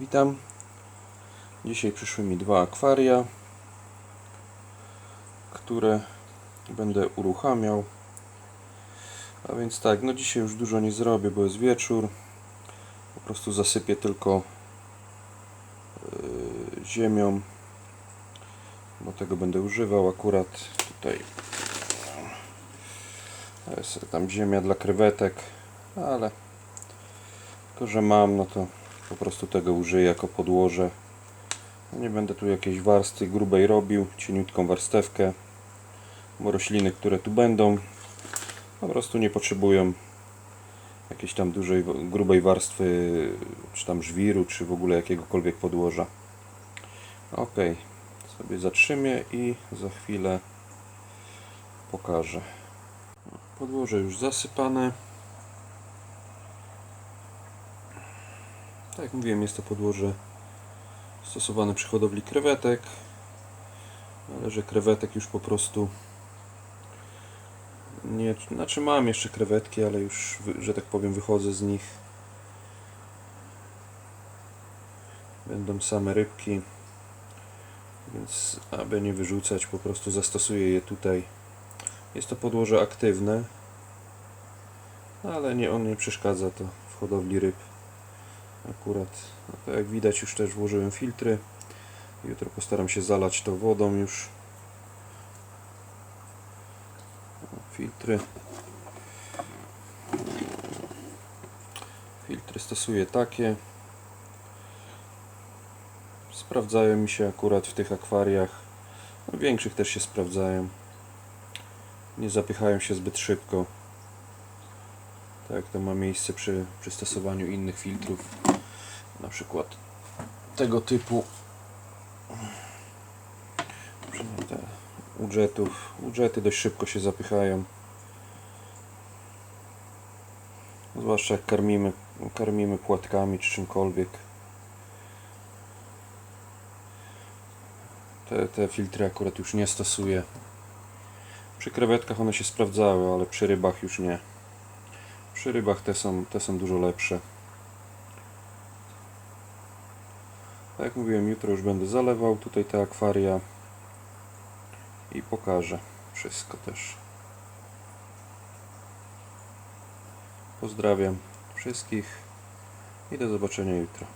Witam. Dzisiaj przyszły mi dwa akwaria, które będę uruchamiał. A więc tak, no dzisiaj już dużo nie zrobię, bo jest wieczór. Po prostu zasypię tylko yy, ziemią. Bo tego będę używał akurat tutaj. Jest tam ziemia dla krewetek, ale tylko, że mam, no to po prostu tego użyję jako podłoże. Nie będę tu jakiejś warstwy grubej robił, cieniutką warstewkę, bo rośliny, które tu będą, po prostu nie potrzebują jakiejś tam dużej, grubej warstwy, czy tam żwiru, czy w ogóle jakiegokolwiek podłoża. Ok, sobie zatrzymię i za chwilę pokażę. Podłoże już zasypane. Tak jak mówiłem, jest to podłoże stosowane przy hodowli krewetek, ale że krewetek już po prostu nie, znaczy mam jeszcze krewetki, ale już, że tak powiem, wychodzę z nich. Będą same rybki, więc aby nie wyrzucać, po prostu zastosuję je tutaj. Jest to podłoże aktywne, ale nie, on nie przeszkadza to w hodowli ryb akurat, to jak widać już też włożyłem filtry. Jutro postaram się zalać to wodą już. Filtry. Filtry stosuję takie. Sprawdzają mi się akurat w tych akwariach. No, większych też się sprawdzają. Nie zapychają się zbyt szybko. Tak to ma miejsce przy, przy stosowaniu innych filtrów na przykład tego typu te udżetów udżety dość szybko się zapychają. Zwłaszcza jak karmimy karmimy płatkami czy czymkolwiek. Te, te filtry akurat już nie stosuję. Przy krewetkach one się sprawdzały, ale przy rybach już nie. Przy rybach te są, te są dużo lepsze Tak jak mówiłem, jutro już będę zalewał tutaj te akwaria i pokażę wszystko też. Pozdrawiam wszystkich i do zobaczenia jutro.